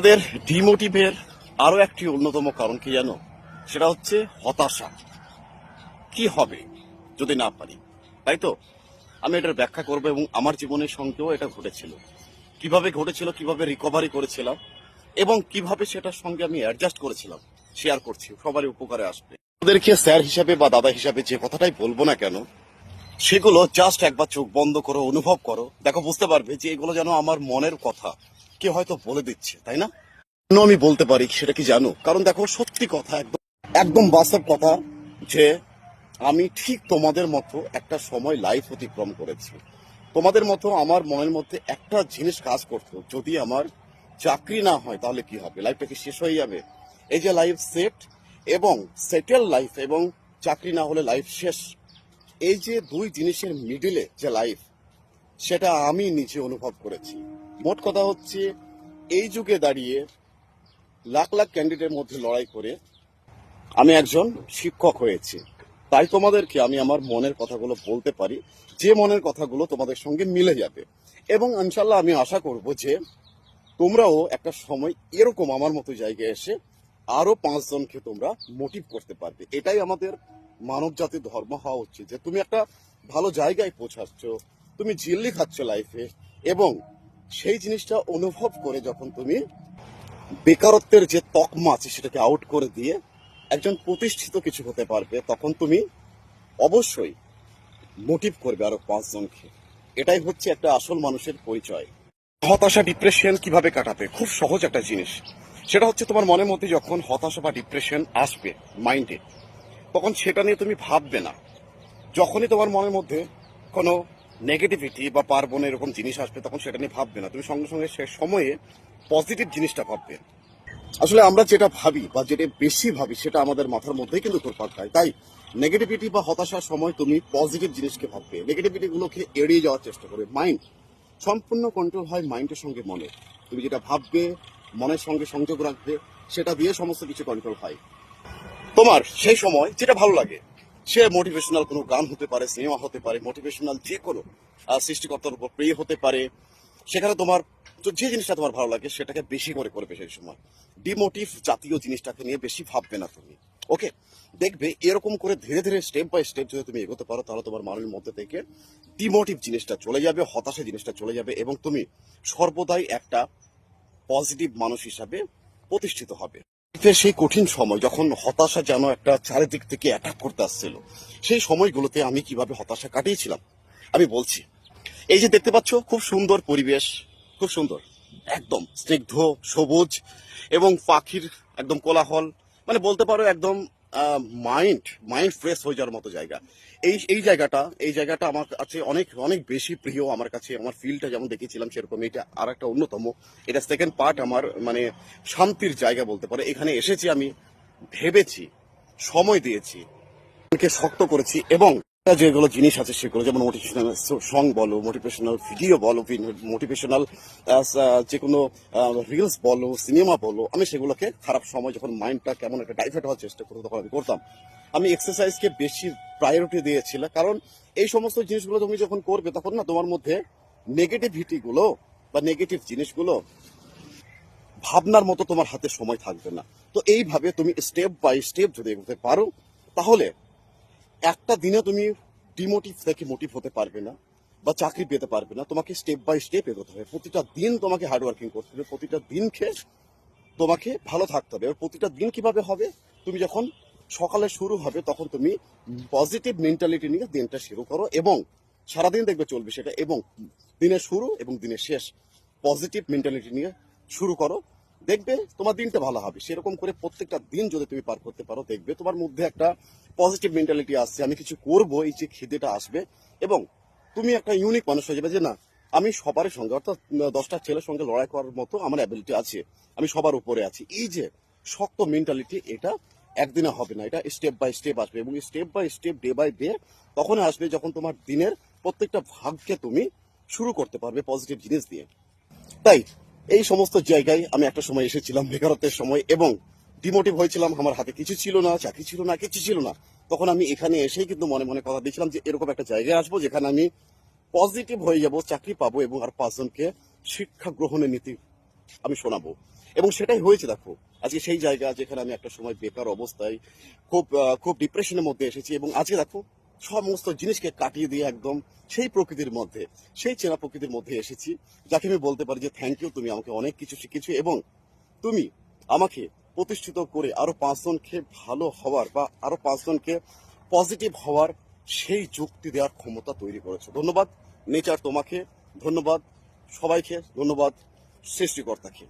আমাদের ডিমোটিভের আরও একটি অন্যতম কারণ কি জানো? সেটা হচ্ছে হতাশা। কি হবে যদি না পারি? তাই তো? আমি এটার ব্যাখ্যা করব এবং আমার জীবনের সঙ্গেও এটা ঘটেছিল। কীভাবে ঘটেছিল, কীভাবে রিকভারি করেছিলাম এবং কীভাবে সেটার সঙ্গে আমি অ্যাডজাস্ট করেছিলাম শেয়ার করছি, সবারই উপকারে আসবে। ওদেরকে স্যার হিসাবে বা দাদা হিসাবে যে কথাটাই বলব না কেন, সেগুলো জাস্ট একবার চোখ বন্ধ করো, অনুভব করো। দেখো, বুঝতে পারবে যে এগুলো যেন আমার মনের কথা। কে হয়তো বলে দিচ্ছে, তাই না? আমি বলতে পারি সেটা কি জানো? কারণ দেখো, সত্যি কথা, একদম একদম বাস্তব কথা যে আমি ঠিক তোমাদের মতো একটা সময় লাইফ অতিক্রম করেছি। তোমাদের মতো আমার মনের মধ্যে একটা জিনিস কাজ করতো, যদি আমার চাকরি না হয় তাহলে কি হবে? লাইফটা কি শেষ হয়ে যাবে? এই যে লাইফ সেট এবং সেটেল লাইফ এবং চাকরি না হলে লাইফ শেষ, এই যে দুই জিনিসের মিডিলে যে লাইফ সেটা আমি নিজে অনুভব করেছি। মোট কথা হচ্ছে, এই যুগে দাঁড়িয়ে লাখ লাখ ক্যান্ডিডেটের মধ্যে লড়াই করে আমি একজন শিক্ষক হয়েছি। তাই তোমাদেরকে আমি আমার মনের কথাগুলো বলতে পারি, যে মনের কথাগুলো তোমাদের সঙ্গে মিলে যাবে। এবং ইনশাল্লাহ আমি আশা করব যে তোমরাও একটা সময় এরকম আমার মতো জায়গায় এসে আরও পাঁচজনকে তোমরা মোটিভ করতে পারবে। এটাই আমাদের মানব জাতির ধর্ম হওয়া উচিত যে তুমি একটা ভালো জায়গায় পৌঁছাচ্ছ, তুমি জিল্লি খাচ্ছ লাইফে এবং সেই জিনিসটা অনুভব করে যখন তুমি বেকারত্বের যে তকমা আছে সেটাকে আউট করে দিয়ে একজন প্রতিষ্ঠিত কিছু হতে পারবে, তখন তুমি অবশ্যই মোটিভ করবে আরও পাঁচজনকে। এটাই হচ্ছে একটা আসল মানুষের পরিচয়। হতাশা ডিপ্রেশন কীভাবে কাটাবে? খুব সহজ একটা জিনিস। সেটা হচ্ছে তোমার মনের মধ্যে যখন হতাশা বা ডিপ্রেশন আসবে মাইন্ডে তখন সেটা নিয়ে তুমি ভাববে না। যখনই তোমার মনের মধ্যে কোনো নেগেটিভিটি বা পার্বণ এরকম জিনিস আসবে, তখন সেটা নিয়ে ভাববে না। তুমি সঙ্গে সঙ্গে সে সময়ে পজিটিভ জিনিসটা ভাববে। আসলে আমরা যেটা ভাবি বা যেটা বেশি ভাবি, সেটা আমাদের মাথার মধ্যেই কিন্তু ঘুরপাক খায়। তাই নেগেটিভিটি বা হতাশার সময় তুমি পজিটিভ জিনিসকে ভাববে। নেগেটিভিটি গুলোকে এড়িয়ে যাওয়ার চেষ্টা করবে। মাইন্ড সম্পূর্ণ কন্ট্রোল হয় মাইন্ডের সঙ্গে মনে। তুমি যেটা ভাববে, মনের সঙ্গে সংযোগ রাখবে, সেটা দিয়ে সমস্ত কিছু কন্ট্রোল হয়। তোমার সেই সময় যেটা ভালো লাগে সে মোটিভেশনাল কোনো গান হতে পারে সিনেমা হতে পারে মোটিভেশনাল যে কোনো সৃষ্টিকর্তার উপর প্রিয় হতে পারে। সেখানে তোমার, তো যে জিনিসটা তোমার ভালো লাগে সেটাকে বেশি করে করবে সেই সময়। ডিমোটিভ জাতীয় জিনিসটাকে নিয়ে বেশি ভাববে না তুমি। ওকে দেখবে এরকম করে ধীরে ধীরে স্টেপ বাই স্টেপ যদি তুমি এগোতে পারো, তাহলে তোমার মানুষের মধ্যে থেকে ডিমোটিভ জিনিসটা চলে যাবে, হতাশা জিনিসটা চলে যাবে এবং তুমি সর্বদাই একটা পজিটিভ মানুষ হিসাবে প্রতিষ্ঠিত হবে। সেই কঠিন সময় যখন হতাশা যেন একটা চারিদিক থেকে অ্যাটাক করতে আসছিল, সেই সময়গুলোতে আমি কীভাবে হতাশা কাটিয়েছিলাম? আমি বলছি, এই যে দেখতে পাচ্ছ, খুব সুন্দর পরিবেশ, খুব সুন্দর, একদম স্নিগ্ধ, সবুজ এবং পাখির একদম কোলাহল মানে বলতে পারো একদম মাইন্ড মাইন্ড ফ্রেশ হয়ে যাওয়ার মতো জায়গা। এই এই জায়গাটা এই জায়গাটা আমার কাছে অনেক অনেক বেশি প্রিয়। আমার কাছে, আমার ফিলটা যেমন দেখেছিলাম সেরকম এটা আর একটা অন্যতম। এটা সেকেন্ড পার্ট আমার মানে শান্তির জায়গা বলতে পারে। এখানে এসেছি আমি, ভেবেছি, সময় দিয়েছি শক্ত করেছি এবং যেগুলো জিনিস আছে সেগুলো, যেমন মোটিভেশনাল সং বলো মোটিভেশনাল ভিডিও বলো মোটিভেশনাল যে কোনো রিলস বলো সিনেমা বলো, আমি সেগুলোকে খারাপ সময় যখন মাইন্ডটা কেমন একটা ডাইভার্ট হওয়ার চেষ্টা করতো তখন আমি করতাম। আমি এক্সারসাইজকে বেশি প্রায়োরিটি দিয়েছিলাম কারণ এই সমস্ত জিনিসগুলো তুমি যখন করবে, তখন না তোমার মধ্যে নেগেটিভিটিগুলো বা নেগেটিভ জিনিসগুলো ভাবনার মতো তোমার হাতে সময় থাকবে না। তো এইভাবে তুমি স্টেপ বাই স্টেপ যদি এগোতে পারো, তাহলে একটা দিনে তুমি ডিমোটিভ থেকে মোটিভ হতে পারবে না বা চাকরি পেতে পারবে না। তোমাকে স্টেপ বাই স্টেপ এগোতে হবে। প্রতিটা দিন তোমাকে হার্ড ওয়ার্কিং করতে হবে। প্রতিটা দিনকে তোমাকে ভালো থাকতে হবে। প্রতিটা দিন কীভাবে হবে? তুমি যখন সকালে শুরু হবে, তখন তুমি পজিটিভ মেন্টালিটি নিয়ে দিনটা শুরু করো এবং সারাদিন দেখবে চলবে সেটা এবং দিনের শুরু এবং দিনের শেষ পজিটিভ মেন্টালিটি নিয়ে শুরু করো। দেখবে তোমার দিনটা ভালো হবে। সেরকম করে প্রত্যেকটা দিন যদি তুমি পার করতে পারো, দেখবে তোমার মধ্যে একটা পজিটিভ মেন্টালিটি আসছে। আমি কিছু করব, এই যে খিদেটা আসবে এবং তুমি একটা ইউনিক মানুষ হয়ে যাবে যে না, আমি সবার সঙ্গে, অর্থাৎ দশটা ছেলের সঙ্গে লড়াই করার মতো আমার অ্যাবিলিটি আছে। আমি সবার উপরে আছি। এই যে শক্ত মেন্টালিটি এটা একদিনে হবে না। এটা স্টেপ বাই স্টেপ আসবে এবং step by step day by day তখন আসবে যখন তোমার দিনের প্রত্যেকটা ভাগকে তুমি শুরু করতে পারবে পজিটিভ জিনিস দিয়ে। তাই এই সমস্ত জায়গায় আমি একটা সময় এসেছিলাম বেকারত্বের সময় এবং ডিমোটিভ হয়েছিলাম, আমার হাতে কিছু ছিল না, চাকরি ছিল না, কিছু ছিল না। তখন আমি এখানে এসেই কিন্তু মনে মনে কথা দিয়েছিলাম যে এরকম একটা জায়গায় আসব যেখানে আমি পজিটিভ হয়ে যাব, চাকরি পাবো এবং আর পাঁচজনকে শিক্ষা গ্রহণে নীতি আমি শোনাবো। এবং সেটাই হয়েছে, দেখো, আজকে সেই জায়গা যেখানে আমি একটা সময় বেকার অবস্থায় খুব খুব ডিপ্রেশনের মধ্যে এসেছি এবং আজকে দেখো সমস্ত জিনিসকে কাটিয়ে দিয়ে একদম সেই প্রকৃতির মধ্যে, সেই চেনা প্রকৃতির মধ্যে এসেছি, যাকে আমি বলতে পারি যে থ্যাংক ইউ তুমি আমাকে অনেক কিছু শিখেছো এবং তুমি আমাকে প্রতিষ্ঠিত করে আরও পাঁচজনকে ভালো হওয়ার বা আরও পাঁচজনকে পজিটিভ হওয়ার সেই যুক্তি দেওয়ার ক্ষমতা তৈরি করেছ। ধন্যবাদ, নেচার তোমাকে, ধন্যবাদ সবাইকে, ধন্যবাদ সৃষ্টিকর্তাকে।